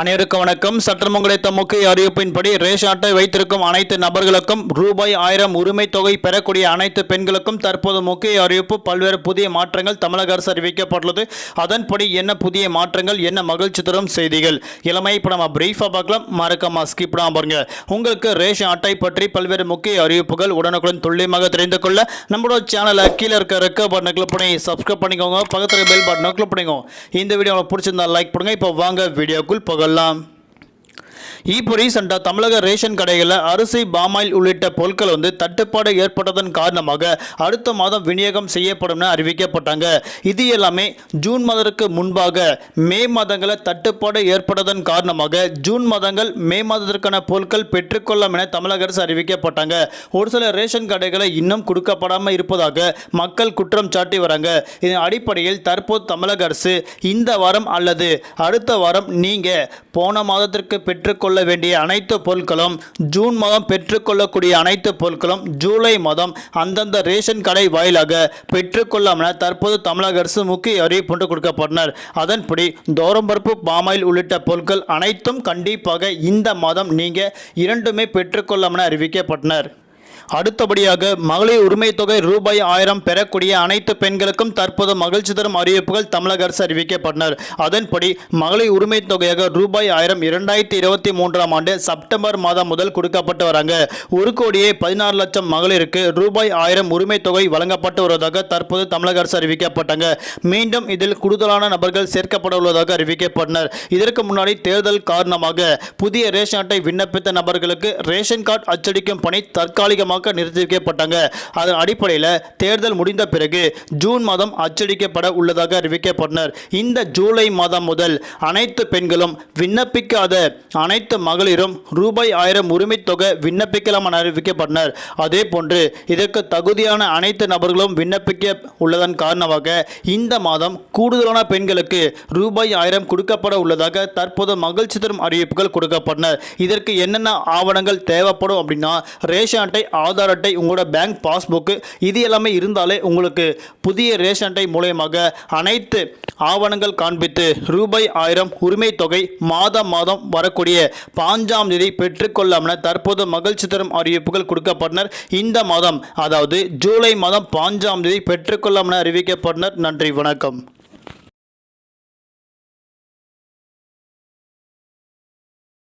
அனைவருக்கும் வணக்கம். சட்டமங்கலத்த முக்கிய அறிவிப்பின்படி ரேஷன் அட்டை வைத்திருக்கும் அனைத்து நபர்களுக்கும் ரூபாய் ஆயிரம் உரிமை தொகை பெறக்கூடிய அனைத்து பெண்களுக்கும் தற்போது முக்கிய அறிவிப்பு பல்வேறு புதிய மாற்றங்கள் தமிழக அரசு அறிவிக்கப்பட்டுள்ளது. அதன்படி என்ன புதிய மாற்றங்கள் என்ன மகிழ்ச்சி தரும் செய்திகள்? இளமை இப்போ நம்ம பிரீஃபாக பார்க்கலாம். மறக்காம ஸ்கிப் பாருங்க. உங்களுக்கு ரேஷன் அட்டை பற்றி பல்வேறு முக்கிய அறிவிப்புகள் உடனுக்குடன் துல்லியமாக தெரிந்து கொள்ள நம்மளோட சேனலை கீழே இருக்க ரெக்க பட்டனை கிளிக் பண்ணி சப்ஸ்கிரைப் பண்ணிக்கோங்க. பக்கத்தில் பெல் பட்டனை கிளிக் பண்ணிக்கோங்க. இந்த வீடியோ உங்களுக்கு பிடிச்சிருந்தா லைக் பண்ணுங்க. இப்போ வாங்க வீடியோக்குள் போகலாம் இப்போ ரீசெண்டாக தமிழக ரேஷன் கடைகளில் அரிசி பாமாயில் உள்ளிட்ட பொருட்கள் வந்து தட்டுப்பாடு ஏற்பட்டதன் காரணமாக அடுத்த மாதம் விநியோகம் செய்யப்படும் என அறிவிக்கப்பட்டாங்க. இது எல்லாமே ஜூன் மாதத்திற்கு முன்பாக மே மாதங்களில் தட்டுப்பாடு ஏற்பட்டதன் காரணமாக ஜூன் மாதங்கள் மே மாதத்திற்கான பொருட்கள் பெற்றுக்கொள்ளும் என தமிழக அரசு அறிவிக்கப்பட்டாங்க. ஒரு சில ரேஷன் கடைகளை இன்னும் கொடுக்கப்படாமல் இருப்பதாக மக்கள் குற்றம் சாட்டி வராங்க. இதன் அடிப்படையில் தற்போது தமிழக அரசு இந்த வாரம் அல்லது அடுத்த வாரம் நீங்கள் போன மாதத்திற்கு பெற்றுக்கொள்ள வேண்டிய அனைத்து பொருட்களும் ஜூன் மாதம் பெற்றுக்கொள்ளக்கூடிய அனைத்து பொருட்களும் ஜூலை மாதம் அந்தந்த ரேஷன் கடை வாயிலாக பெற்றுக்கொள்ளாம் என தற்போது தமிழக அரசு முக்கிய அறிவிப்பு கொடுக்கப்பட்டனர் அதன்படி தோரம்பருப்பு பாமாயில் உள்ளிட்ட பொருட்கள் அனைத்தும் கண்டிப்பாக இந்த மாதம் நீங்கள் இரண்டுமே பெற்றுக்கொள்ளாம் என அறிவிக்கப்பட்டனர் அடுத்தபடியாக மகளிர் உரிமை தொகை ரூபாய் ஆயிரம் பெறக்கூடிய அனைத்து பெண்களுக்கும் தற்போது மகிழ்ச்சி தரும் அறிவிப்புகள் தமிழக அரசு அறிவிக்கப்பட்டனர். அதன்படி மகளிர் உரிமை தொகையாக ரூபாய் ஆயிரம் இரண்டாயிரத்தி இருபத்தி மூன்றாம் ஆண்டு செப்டம்பர் மாதம் முதல் கொடுக்கப்பட்டு வராங்க. ஒரு கோடியே பதினாறு லட்சம் மகளிருக்கு ரூபாய் ஆயிரம் உரிமை தொகை வழங்கப்பட்டு வருவதாக தற்போது தமிழக அரசு அறிவிக்கப்பட்டாங்க. மீண்டும் இதில் கூடுதலான நபர்கள் சேர்க்கப்பட உள்ளதாக அறிவிக்கப்பட்டனர். இதற்கு முன்னாடி தேர்தல் காரணமாக புதிய ரேஷன் அட்டை விண்ணப்பித்த நபர்களுக்கு ரேஷன் கார்டு அச்சடிக்கும் பணி தற்காலிகமாக நிறுத்தி வைக்கப்பட்டாங்க அதன் அடிப்படையில் தேர்தல் முடிந்த பிறகு ஜூன் மாதம் அச்சடிக்கப்பட உள்ளதாக அறிவிக்கப்பட்டனர். இந்த ஜூலை மாதம் முதல் அனைத்து பெண்களும் விண்ணப்பிக்காத அனைத்து மகளிரும் ரூபாய் ஆயிரம் உரிமை தொகை விண்ணப்பிக்கலாம் என அறிவிக்கப்பட்டனர். அதே போன்று இதற்கு தகுதியான அனைத்து நபர்களும் விண்ணப்பிக்க உள்ளதன் காரணமாக இந்த மாதம் கூடுதலான பெண்களுக்கு ரூபாய் ஆயிரம் கொடுக்கப்பட உள்ளதாக தற்போது மகிழ்ச்சி தரும் அறிவிப்புகள் கொடுக்கப்பட்டன. இதற்கு என்னென்ன ஆவணங்கள் தேவைப்படும் அப்படின்னா ரேஷன் அட்டை ஆதார் அட்டை உங்களோட பேங்க் பாஸ்புக்கு இது எல்லாமே இருந்தாலே உங்களுக்கு புதிய ரேஷன் அட்டை மூலயமாக அனைத்து ஆவணங்கள் காண்பித்து ரூபாய் ஆயிரம் உரிமை தொகை மாதம் மாதம் வரக்கூடிய பாஞ்சாம் தேதி பெற்றுக்கொள்ளாம் என தற்போது மகிழ்ச்சி தரும் அறிவிப்புகள் கொடுக்கப்பட்டனர். இந்த மாதம் அதாவது ஜூலை மாதம் பாஞ்சாம் தேதி பெற்றுக்கொள்ளாம் என அறிவிக்கப்பட்டனர். நன்றி வணக்கம்.